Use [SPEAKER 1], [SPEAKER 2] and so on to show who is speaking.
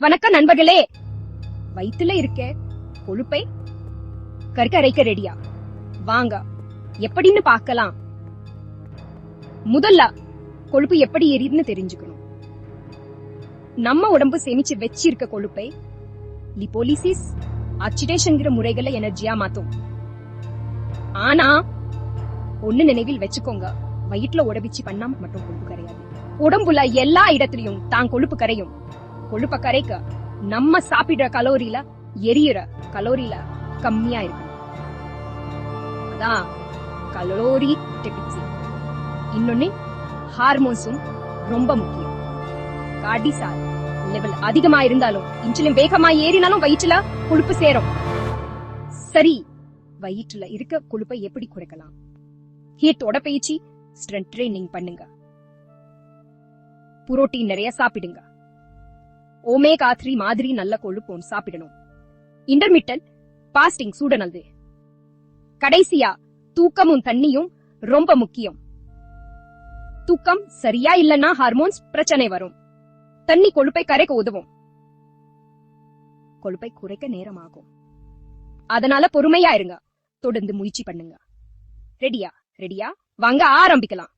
[SPEAKER 1] வணக்கம் நண்பர்களே. வயிற்றுல இருக்க கொழுப்பை கற்க அரைக்க ரெடியா வாங்க எப்படின்னு பார்க்கலாம். முதல்ல கொழுப்பு எப்படி எரியுதுன்னு தெரிஞ்சுக்கணும். நம்ம உடம்பு சேமிச்சு வச்சிருக்க கொழுப்பை லிபோலிசிஸ் ஆக்சிடேஷன்ங்கிற முறைகளை எனர்ஜியா மாத்தும். ஆனா ஒண்ணு நினைவில் வச்சுக்கோங்க வயிற்றுல உடம்பிச்சு பண்ணாம மட்டும் கொழுப்பு கரையாது. உடம்புல எல்லா இடத்துலயும் தான் கொழுப்பு கரையும். கொழுப்ப கரைக்க நம்ம சாப்பிடுற கலோரியில எரியற கலோரியில கம்மியா இருக்கு. அதான் கலோரி டெபிசி இன்னொன்னு ஹார்மோன்ஸும் ரொம்ப முக்கியம். கார்டிசால் லெவல் அதிகமா இருந்தாலும் இன்சுலின் வேகமா ஏறினாலும் வயிற்றுல கொழுப்பு சேரும். சரி வயிற்றுல இருக்க கொழுப்பை எப்படி குறைக்கலாம்? ஹீட் உடற்பயிற்சி ஸ்ட்ரென்த் ட்ரைனிங் பண்ணுங்க. புரோட்டீன் நிறைய சாப்பிடுங்க. ஓமேகா த்ரீ மாதிரி நல்ல கொழுப்பும் சாப்பிடணும். இன்டர்மிட்டன் பாஸ்டிங் சூடனது கடைசியா தூக்கமும் தண்ணியும் ரொம்ப முக்கியம். தூக்கம் சரியா இல்லனா ஹார்மோன்ஸ் பிரச்சனை வரும். தண்ணி கொழுப்பை கரைக்க உதவும். கொழுப்பை குறைக்க நேரமாகும். அதனால பொறுமையா இருங்க. தொடர்ந்து முயற்சி பண்ணுங்க. ரெடியா ரெடியா வாங்க ஆரம்பிக்கலாம்.